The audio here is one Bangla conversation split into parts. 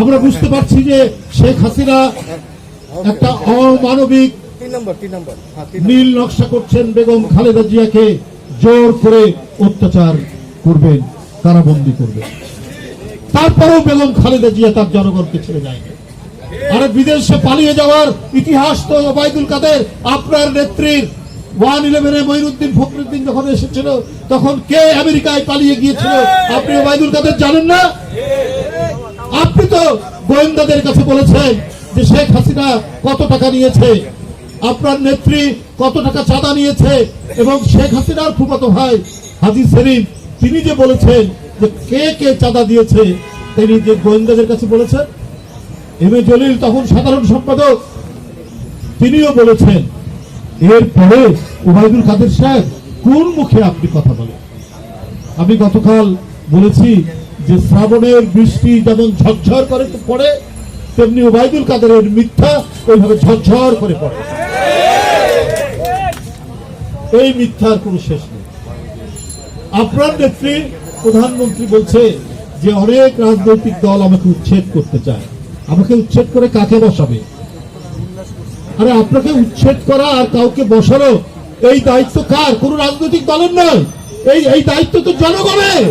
আমরা বুঝতে পারছি যে শেখ হাসিনা একটা অমানবিক হ্যাঁ নীল নকশা করছেন বেগম খালেদা জিয়াকে জোর করে অত্যাচার করবেন কারাবন্দি করবেন। তারপরেও বেগম খালেদা জিয়া তার জনগণকে ছেড়ে যায়নি। আরে বিদেশে পালিয়ে যাওয়ার ইতিহাস তো ওবায়দুল কাদের আপনার নেত্রীর ওয়ান ইলেভেনে মঈনুদ্দিন ফখরুদ্দিন যখন এসেছিল তখন কে আমেরিকায় পালিয়ে গিয়েছিল? আপনি ওবায়দুল কাদের জানেন না? তো গোয়েন্দাদের কাছে বলেছেন যে শেখ হাসিনা কত টাকা নিয়েছে, আপনার নেত্রী কত টাকা চাঁদা নিয়েছে, এবং শেখ হাসিনার ফুফাতো ভাই হাজি সেলিম, তিনি যে বলেছেন যে কে কে চাঁদা দিয়েছে, তিনি যে গোয়েন্দাদের কাছে বলেছেন। এম এ জলিল তখন সাধারণ সম্পাদক, তিনিও বলেছেন এরপরে ওবায়দুল কাদের সাহেব কোন মুখে আপনি কথা বলেন? আমি গতকাল বলেছি যে শ্রাবণের বৃষ্টি যেমন ঝরঝর করে পড়ে, তেমনি ওবায়দুল কাদেরের মিথ্যা ওইভাবে ঝরঝর করে পড়ে। এই মিথ্যার কোনো শেষ নেই। আপনার নেত্রী প্রধানমন্ত্রী বলছে যে অনেক রাজনৈতিক দল আমাকে উচ্ছেদ করতে চায়। আমাকে উচ্ছেদ করে কাকে বসাবে? আরে আপনাকে উচ্ছেদ করা আর কাউকে বসানো, এই দায়িত্ব কার? কোন রাজনৈতিক দলের নয়। এই এই দায়িত্ব তো জনগণের।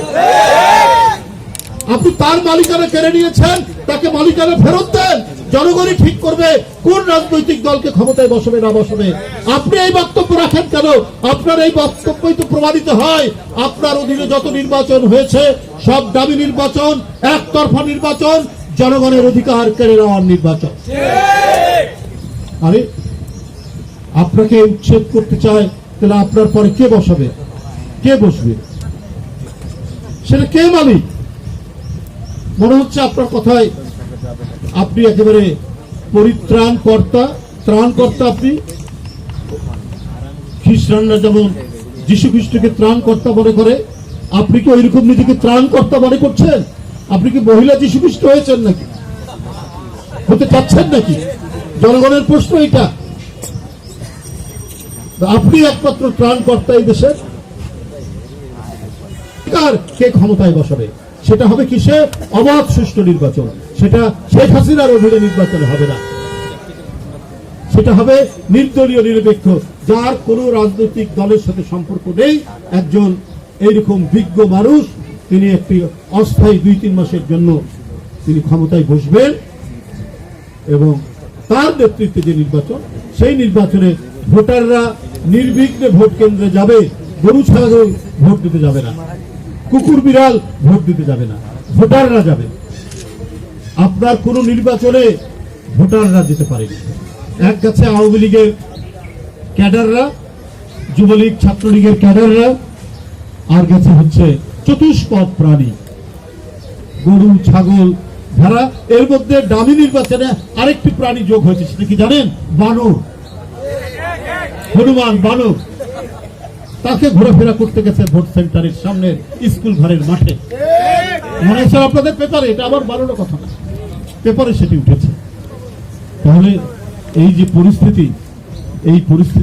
আপনি তার মালিকানা কেড়ে নিয়েছেন, তাকে মালিকানা ফেরত দেন। জনগণই ঠিক করবে কোন রাজনৈতিক দলকে ক্ষমতায় বসবে, না বসবে। আপনি এই বক্তব্য রাখেন কেন? আপনার এই বক্তব্যই তো প্রমাণিত হয়। আপনার অধীনে যত নির্বাচন হয়েছে, সব দাবি নির্বাচন, একতরফা নির্বাচন, জনগণের অধিকার কেড়ে নেওয়ার নির্বাচন। আরে, আপনাকে উচ্ছেদ করতে চায়, তাহলে আপনার পরে কে বসাবে? কে বসবে? সেটা কে মালিক? মনে হচ্ছে আপনার কথায় আপনি একেবারে পরিত্রাণ কর্তা ত্রাণ কর্তা আপনি? খ্রিস্টানরা যেমন যীশু খ্রিস্টকে ত্রাণ কর্তা মনে করে, আপনি কি ওইরকম নিজেকে ত্রাণ কর্তা মনে করছেন? আপনি কি মহিলা যীশু খ্রিস্ট হয়েছেন নাকি? হতে চাচ্ছেন নাকি? জনগণের প্রশ্ন এটা আপনি একমাত্র ত্রাণকর্তা এই দেশের। কে ক্ষমতায় বসাবে? সেটা হবে কিসে? অবাধ সুষ্ঠু নির্বাচন। সেটা শেখ হাসিনার অধীনে নির্বাচনে হবে না। সেটা হবে নির্দলীয় নিরপেক্ষ। যার কোনো রাজনৈতিক দলের সাথে সম্পর্ক নেই, একজন এইরকম বিজ্ঞ মানুষ, তিনি একটি অস্থায়ী দুই, তিন মাসের জন্য তিনি ক্ষমতায় বসবেন এবং তার নেতৃত্বে যে নির্বাচন, সেই নির্বাচনে ভোটাররা নির্বিঘ্নে ভোট কেন্দ্রে যাবে, গরু, ছাগল ভোট দিতে যাবে না। কুকুর বিড়াল ভোট দিতে যাবে না, ভোটাররা যাবে। আপনার কোন নির্বাচনে ভোটাররা যেতে পারেনি। এক কাছে আওয়ামী লীগের ক্যাডাররা, যুবলীগ, ছাত্রলীগের ক্যাডাররা, আর গেছে হচ্ছে চতুষ্পদ প্রাণী, গরু, ছাগল, ভেড়া। এর মধ্যে দামি নির্বাচনে আরেকটি প্রাণী যোগ হয়েছে, সেটা কি জানেন? বানর। হনুমান বানর। তাকে ঘোরাফেরা করতে গেছে ভোট সেন্টারের সামনে, স্কুল ঘরের মাঠে। মনে আপনাদের পেপারে, এটা আবার বানানো কথা না। পেপারে সেটি উঠেছে। তাহলে এই যে পরিস্থিতি, এই পরিস্থিতি